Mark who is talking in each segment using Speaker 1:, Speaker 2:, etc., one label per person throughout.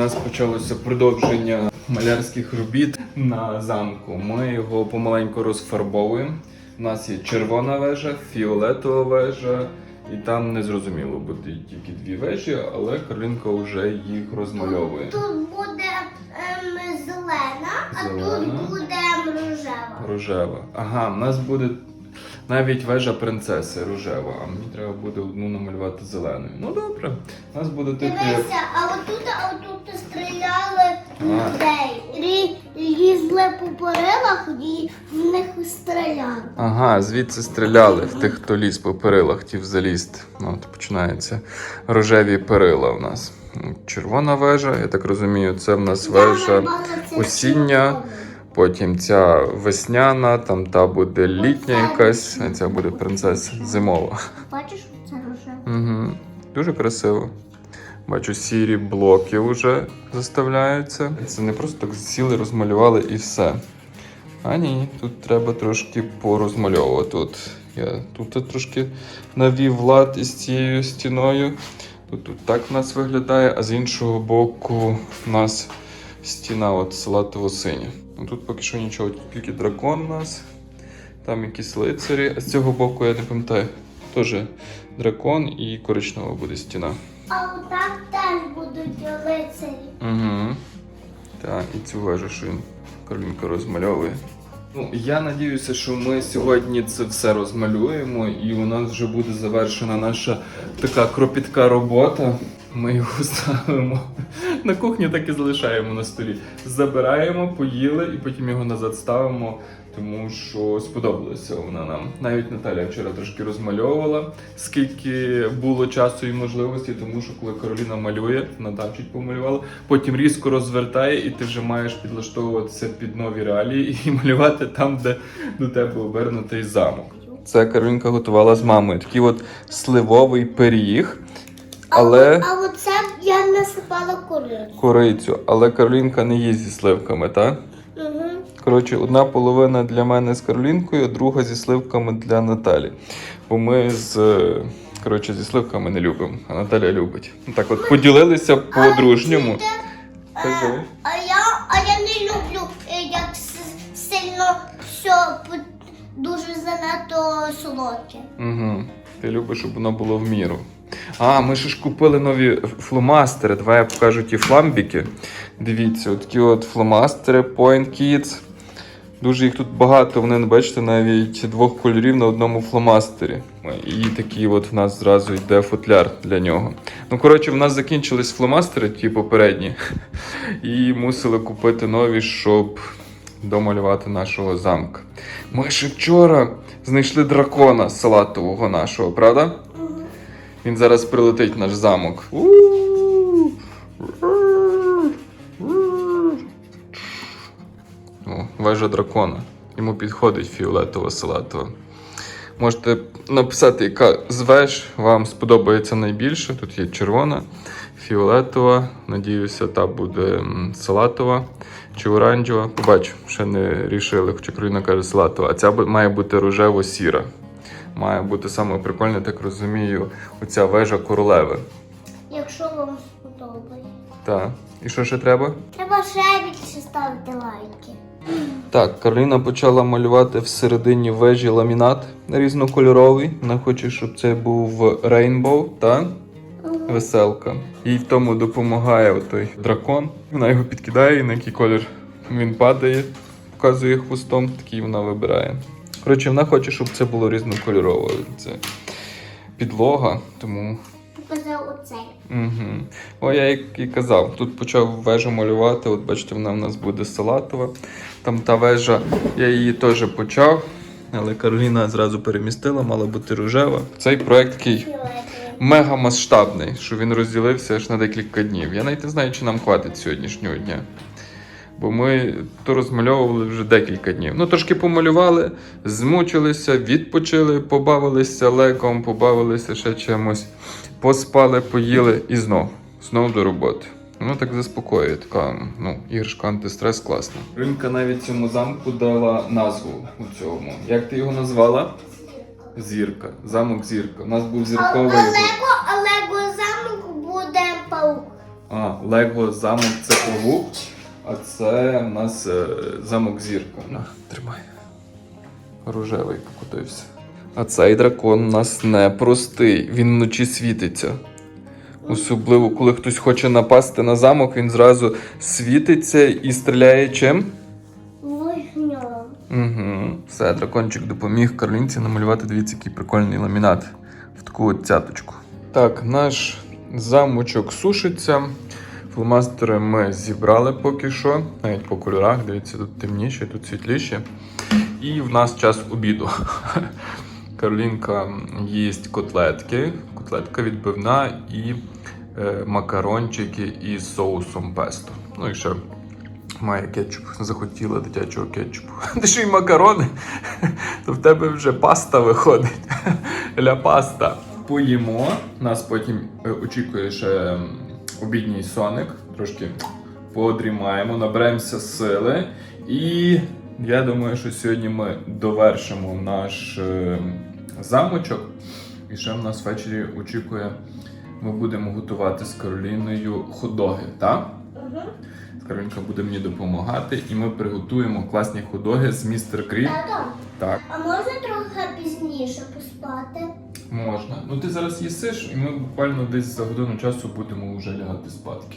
Speaker 1: нас почалося продовження малярських робіт на замку. Ми його помаленьку розфарбовуємо. У нас є червона вежа, фіолетова вежа, і там не зрозуміло буде тільки дві вежі, але Каролінка вже їх розмальовує.
Speaker 2: Тут буде ем, зелена, а тут буде рожева.
Speaker 1: Рожева. Ага, в нас буде навіть вежа принцеси рожева, а мені треба буде одну намалювати зеленою. Ну добре, у нас буде типу
Speaker 2: Дивися, а отут, а отут стріляли людей. Лізли по перилах і в них стріляли.
Speaker 1: Ага, звідси стріляли в тих, хто ліз по перилах, хотів залізти. Ну, от починається рожеві перила у нас. Червона вежа, я так розумію, це в нас вежа осіння, потім ця весняна, там та буде літня якась, а ця буде принцеса зимова.
Speaker 2: Бачиш, це рожева.
Speaker 1: Угу. Дуже красиво. Бачу, сірі блоки вже заставляються. Це не просто так сіли, розмалювали і все. А ні, тут треба трошки порозмальовувати. От я тут трошки навів лад із цією стіною. Тут, тут так в нас виглядає, а з іншого боку у нас стіна от салатово-синя. Ну, Тут поки що нічого, тільки дракон у нас, там якісь лицарі, а з цього боку я не пам'ятаю. Теж дракон і коричнева буде стіна.
Speaker 2: А отак теж будуть лицарі.
Speaker 1: Угу. Так, і цю вежу, що він Каролінка розмальовує. Ну, я надіюся, що ми сьогодні це все розмалюємо, і у нас вже буде завершена наша така кропітка робота. Ми його ставимо на кухні, так і залишаємо на столі. Забираємо, поїли і потім його назад ставимо, тому що сподобалося вона нам. Навіть Наталя вчора трошки розмальовувала, скільки було часу і можливості, тому що коли Кароліна малює, вона чуть помалювала, потім різко розвертає, і ти вже маєш підлаштовуватися під нові реалії і малювати там, де до тебе обернутий замок. Це Каролінка готувала з мамою. Такий от сливовий пиріг. Але
Speaker 2: А оце я насипала курицю.
Speaker 1: корицю, але Каролінка не їсть зі сливками, так?
Speaker 2: Угу.
Speaker 1: Коротше, одна половина для мене з Каролінкою, друга зі сливками для Наталі. Бо ми з е, коротше, зі сливками не любимо, а Наталя любить. Ну, Так от поділилися по-дружньому. Кажи.
Speaker 2: Е, А я, а я не люблю, е, як с- сильно все дуже занадто солодке.
Speaker 1: Угу. Ти любиш, щоб воно було в міру. А, ми ж купили нові фломастери. Давай я покажу ті фламбіки. Дивіться, такі от фломастери Point Kids. Дуже їх тут багато, вони, бачите, навіть двох кольорів на одному фломастері. І такий от в нас зразу йде футляр для нього. Ну, коротше, в нас закінчились фломастери, ті попередні, і мусили купити нові, щоб домалювати нашого замка. Ми ще вчора знайшли дракона салатового нашого, правда? Він зараз прилетить наш замок. О, вежа дракона. Йому підходить фіолетова салатова. Можете написати, яка з веж вам сподобається найбільше. Тут є червона, фіолетова. Надіюся, та буде салатова чи оранжева. Побачу, ще не рішили, хоча Кароліна каже салатова. А ця має бути рожево-сіра. Має бути саме прикольне, так розумію, оця вежа королеви.
Speaker 2: Якщо вам сподобається.
Speaker 1: Так. І що ще треба?
Speaker 2: Треба ще більше ставити лайки.
Speaker 1: Так, Кароліна почала малювати всередині вежі ламінат різнокольоровий. Вона хоче, щоб це був рейнбоу, так? Веселка. Їй в тому допомагає той дракон. Вона його підкидає, і на який колір він падає, показує хвостом, такий вона вибирає. Коротше, вона хоче, щоб це було різнокольорово. Це підлога, тому
Speaker 2: Показав оцей.
Speaker 1: Угу. О, я як і казав, тут почав вежу малювати. От бачите, вона в нас буде салатова. Там та вежа, я її теж почав, але Кароліна зразу перемістила, мала бути рожева. Цей проект такий мега масштабний, що він розділився аж на декілька днів. Я навіть не знаю, чи нам хватить сьогоднішнього дня. Бо ми то розмальовували вже декілька днів. Ну, трошки помалювали, змучилися, відпочили, побавилися легом, побавилися ще чимось, поспали, поїли і знов. Знов до роботи. Ну так заспокоює, така ну, іграшка антистрес класна. Ринка навіть цьому замку дала назву у цьому. Як ти його назвала? Зірка. Замок зірка. У нас був
Speaker 2: А
Speaker 1: зірковий.
Speaker 2: Лего, а Лего замок буде паук.
Speaker 1: А, Лего замок це Цеполук, а це у нас е, замок зірка. На, тримай. Рожевий покотився. А цей дракон у нас непростий, він вночі світиться. Особливо, коли хтось хоче напасти на замок, він зразу світиться і стріляє чим?
Speaker 2: Вогнем.
Speaker 1: Угу. Все, дракончик допоміг Карлінці намалювати, дивіться, який прикольний ламінат в таку от цяточку. Так, наш замочок сушиться. Фломастери ми зібрали поки що, навіть по кольорах, дивіться, тут темніше, тут світліше. І в нас час обіду. Каролінка їсть котлетки, котлетка відбивна і е, макарончики із соусом песто. Ну і ще має кетчуп. Захотіла дитячого кетчупу. Ти що й макарони? То в тебе вже паста виходить. Ля паста. Поїмо. Нас потім е, очікує ще обідній соник. Трошки подрімаємо, наберемося сили. І я думаю, що сьогодні ми довершимо наш е, замочок. І ще в нас ввечері очікує, ми будемо готувати з Кароліною ходоги, так?
Speaker 2: Угу.
Speaker 1: Каролінка буде мені допомагати, і ми приготуємо класні ходоги з містер Кріп.
Speaker 2: Тато,
Speaker 1: Так,
Speaker 2: а можна трохи пізніше поспати?
Speaker 1: Можна. Ну ти зараз їсиш, і ми буквально десь за годину часу будемо вже лягати спадки.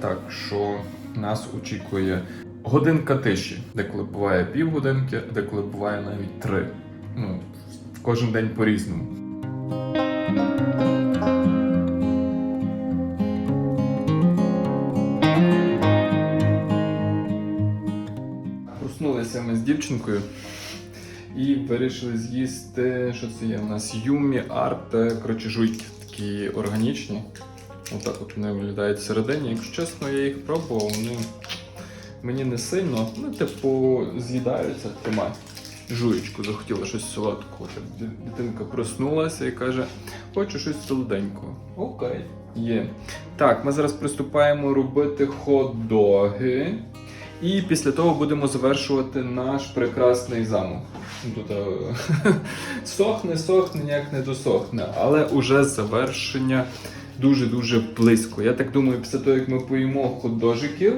Speaker 1: Так що нас очікує годинка тиші, деколи буває півгодинки, деколи буває навіть три. Ну, кожен день по-різному. Проснулися ми з дівчинкою і вирішили з'їсти, що це є у нас юмі, арт, коротше, жуйки такі органічні. Отак от вони виглядають всередині. Якщо чесно, я їх пробував, вони мені не сильно, ну, типу, з'їдаються, тримай. Жуєчку захотіла щось солодкого. Дитинка проснулася і каже: хочу щось солоденького. Окей, є. Так, ми зараз приступаємо робити хот-доги. І після того будемо завершувати наш прекрасний замок. Ну, Тут е, сохне, сохне, ніяк не досохне, але уже завершення дуже-дуже близько. Я так думаю, після того, як ми поїмо хот-дожиків,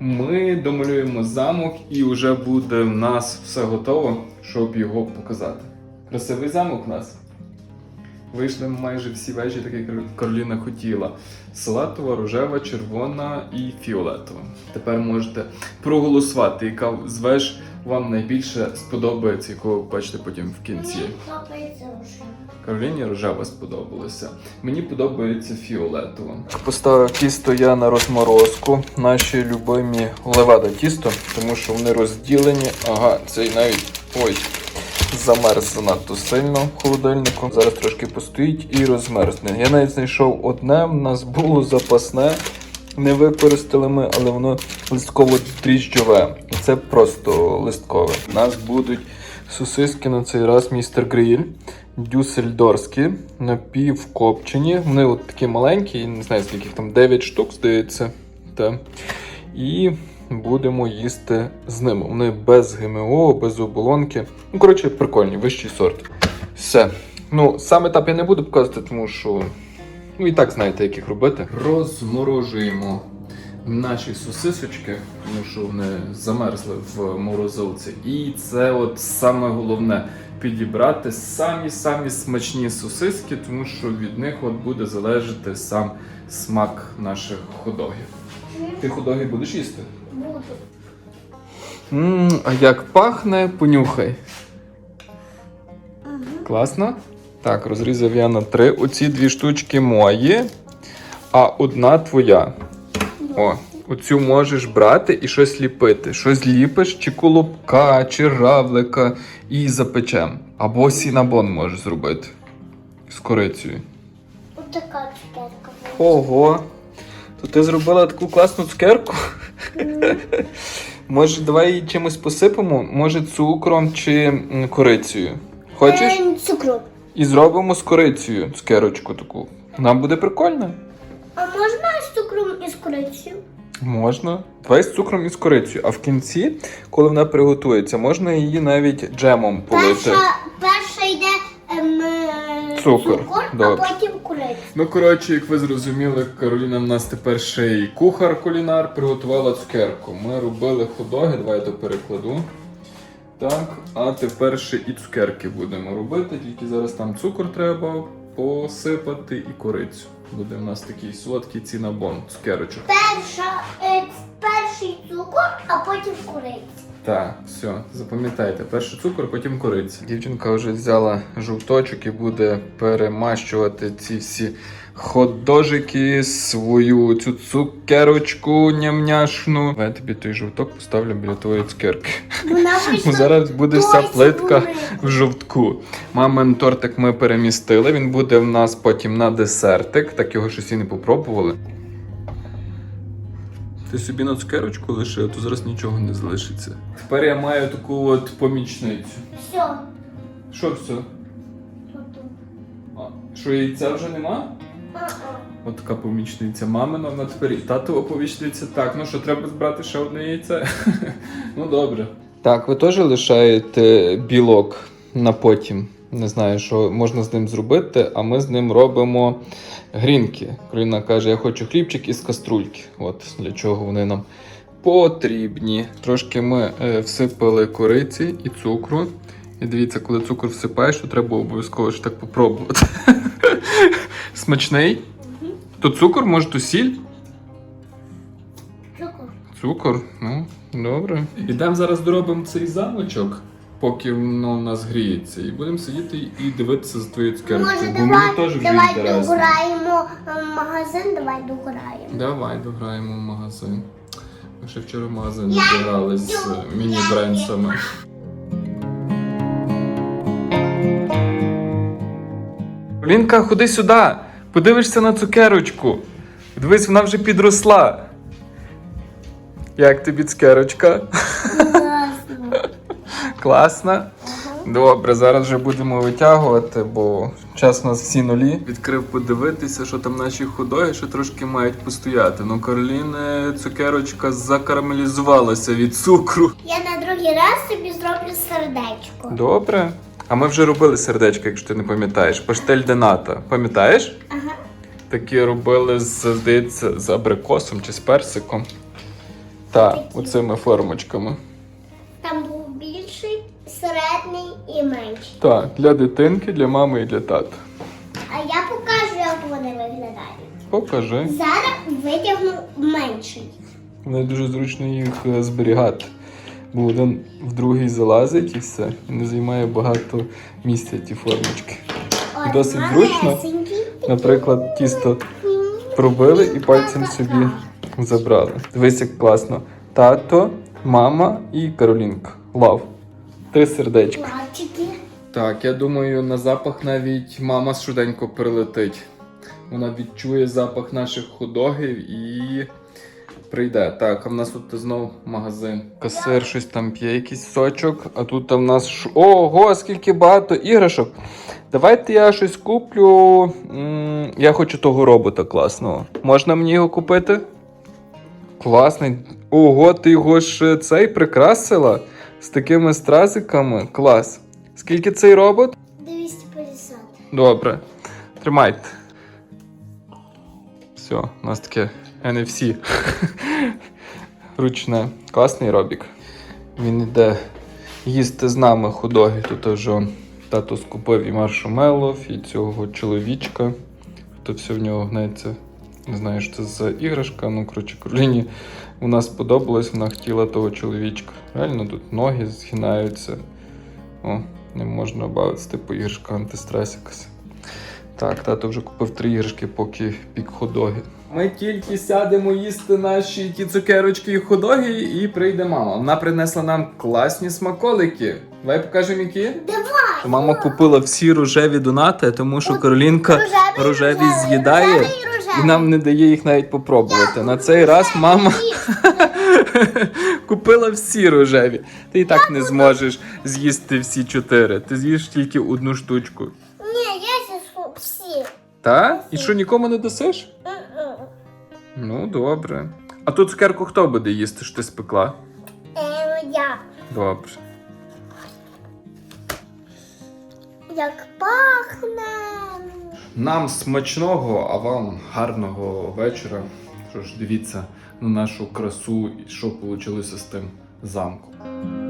Speaker 1: ми домалюємо замок і вже буде в нас все готово, щоб його показати. Красивий замок у нас. Вийшли майже всі вежі, так як Кароліна хотіла. Салатова, рожева, червона і фіолетова. Тепер можете проголосувати, яка з веж вам найбільше сподобається, яку ви бачите потім в кінці.
Speaker 2: Мені подобається вже.
Speaker 1: Кароліні рожева сподобалася. Мені подобається фіолетова. Поставив тісто я на розморозку. Наші любимі левада тісто, тому що вони розділені. Ага, цей навіть ой. Замерз занадто сильно в холодильнику. Зараз трошки постоїть і розмерзне. Я навіть знайшов одне, в нас було запасне. Не використали ми, але воно листково-дріжджове. І це просто листкове. У нас будуть сосиски на цей раз містер Гриль. Дюссельдорські, напівкопчені. Вони от такі маленькі, не знаю скільки там 9 штук, здається. Та. І будемо їсти з ними. Вони без ГМО, без оболонки. Ну, коротше, прикольні, вищий сорт. Все. Ну, сам етап я не буду показувати, тому що. Ну і так знаєте, як їх робити. Розморожуємо наші сосисочки, тому що вони замерзли в морозилці. І це от саме головне підібрати самі-самі смачні сосиски, тому що від них от буде залежати сам смак наших ходогів. Ти ходоги будеш їсти?
Speaker 2: Буду.
Speaker 1: Ммм, а як пахне, понюхай. Класно? Так, розрізав я на три. Оці дві штучки мої, а одна твоя. О, оцю можеш брати і щось ліпити. Щось ліпиш, чи колобка, чи равлика і запечем. Або сінабон можеш зробити з корицею.
Speaker 2: Отака цукерка.
Speaker 1: Ого! То ти зробила таку класну цукерку? Може, давай її чимось посипемо? Може, цукром чи корицею? Хочеш?
Speaker 2: Ем, Цукру.
Speaker 1: І зробимо з корицею цукерочку таку. Нам буде прикольно.
Speaker 2: А можна з цукром і з корицею?
Speaker 1: Можна. Давай з цукром і з корицею. А в кінці, коли вона приготується, можна її навіть джемом полити.
Speaker 2: Перша, перша йде ем, е,
Speaker 1: Цукор.
Speaker 2: цукор, а
Speaker 1: Добре.
Speaker 2: потім куриця.
Speaker 1: Ну, коротше, як ви зрозуміли, Кароліна в нас тепер ще й кухар-кулінар приготувала цукерку. Ми робили ходоги, давай я то перекладу. Так, а тепер ще і цукерки будемо робити, тільки зараз там цукор треба посипати і корицю. Буде в нас такий солодкий цінабон, цукерочок.
Speaker 2: Перша, е, перший цукор, а потім куриця.
Speaker 1: Так, все, запам'ятайте, перший цукор, потім кориця. Дівчинка вже взяла жовточок і буде перемащувати ці всі хот-дожики, свою цю цукерочку ням-няшну. Я тобі той жовток поставлю біля твоєї цукерки.
Speaker 2: Вона вийшла
Speaker 1: Зараз буде вся
Speaker 2: досі
Speaker 1: плитка
Speaker 2: велика.
Speaker 1: в жовтку. Мамин тортик ми перемістили. Він буде в нас потім на десертик. Так його щось і не попробували. Ти собі на цукерочку лишив, то зараз нічого не залишиться. Тепер я маю таку от помічницю.
Speaker 2: Все.
Speaker 1: Що все? Що яйця вже нема? От така помічниця мамина, вона тепер і татова помічниця. Так, ну що, треба збрати ще одне яйце? ну добре. Так, ви теж лишаєте білок на потім. Не знаю, що можна з ним зробити, а ми з ним робимо грінки. Кароліна каже, я хочу хлібчик із каструльки. От для чого вони нам потрібні. Трошки ми е, всипали кориці і цукру. І дивіться, коли цукор всипаєш, то треба обов'язково ж так попробувати. Смачний? То цукор, може, то сіль?
Speaker 2: Цукор.
Speaker 1: Цукор, ну, добре. Ідемо зараз доробимо цей замочок, поки воно у нас гріється, і будемо сидіти і дивитися за твоєю цукеркою.
Speaker 2: Може,
Speaker 1: Бо мені
Speaker 2: давай,
Speaker 1: теж вже
Speaker 2: давай
Speaker 1: інтересно.
Speaker 2: дограємо е, магазин, давай дограємо.
Speaker 1: Давай дограємо в магазин. Ми ще вчора в магазин
Speaker 2: Я
Speaker 1: збирали з
Speaker 2: йду,
Speaker 1: міні-бренсами. Лінка, ходи сюди. Подивишся на цукерочку. Дивись, вона вже підросла. Як тобі цукерочка?
Speaker 2: Класно.
Speaker 1: Класна. Добре, зараз вже будемо витягувати, бо час у нас всі нулі. Відкрив подивитися, що там наші ходої ще трошки мають постояти. Ну, Кароліни цукерочка закарамелізувалася від цукру.
Speaker 2: Я на другий раз тобі зроблю сердечко.
Speaker 1: Добре. А ми вже робили сердечко, якщо ти не пам'ятаєш. Паштель дената. Пам'ятаєш?
Speaker 2: Ага.
Speaker 1: Такі робили з, здається, з абрикосом чи з персиком.
Speaker 2: Такі.
Speaker 1: оцими формочками.
Speaker 2: Там був більший, середній і менший.
Speaker 1: Так, для дитинки, для мами і для тата.
Speaker 2: А я покажу, як вони виглядають.
Speaker 1: Покажи.
Speaker 2: Зараз витягну менший.
Speaker 1: Не дуже зручно їх е, зберігати. Бо один в другий залазить і все. І не займає багато місця ті формочки.
Speaker 2: Ой,
Speaker 1: Досить зручно. Наприклад, тісто пробили і пальцем собі забрали. Дивись, як класно. Тато, мама і Каролінка. Лав. Три сердечка. Так, я думаю, на запах навіть мама швиденько прилетить. Вона відчує запах наших ходогів і прийде. Так, а в нас тут знов магазин. Касир щось там п'є, якийсь сочок, а тут в нас. ш- Ого, скільки багато іграшок. Давайте я щось куплю. М, Я хочу того робота класного. Можна мені його купити? Класний. Ого, ти його ж цей прикрасила з такими стразиками. Клас. Скільки цей робот?
Speaker 2: 250.
Speaker 1: Добре. Тримайте. Все, у нас таке NFC. Ручне. Класний робік. Він йде їсти з нами худоги. Тут вже тато скупив і маршмеллов, і цього чоловічка. Тут все в нього гнеться. Не знаю, що це за іграшка. Ну, коротше, Кароліні вона сподобалась, вона хотіла того чоловічка. Реально тут ноги згинаються. О, не можна бавитися, типу іграшка антистрес якась. Так, тато вже купив три іграшки, поки пік ходоги. Ми тільки сядемо їсти наші ті цукерочки і ходоги, і прийде мама. Вона принесла нам класні смаколики. Давай покажемо які.
Speaker 2: Давай.
Speaker 1: Мама купила всі рожеві донати, тому що Каролінка рожеві з'їдає
Speaker 2: рожевий, рожевий.
Speaker 1: і нам не дає їх навіть попробувати. На цей раз мама купила всі рожеві. Ти і так не зможеш з'їсти всі чотири. Ти з'їш тільки одну штучку.
Speaker 2: Ні, я з'їсу всі.
Speaker 1: Та? І що нікому не дасиш? Ну, добре. А ту цукерку хто буде їсти, що ти спекла?
Speaker 2: Ем, я.
Speaker 1: Добре.
Speaker 2: Як пахне.
Speaker 1: Нам смачного, а вам гарного вечора. Що ж, дивіться на нашу красу і що вийшло з тим замком.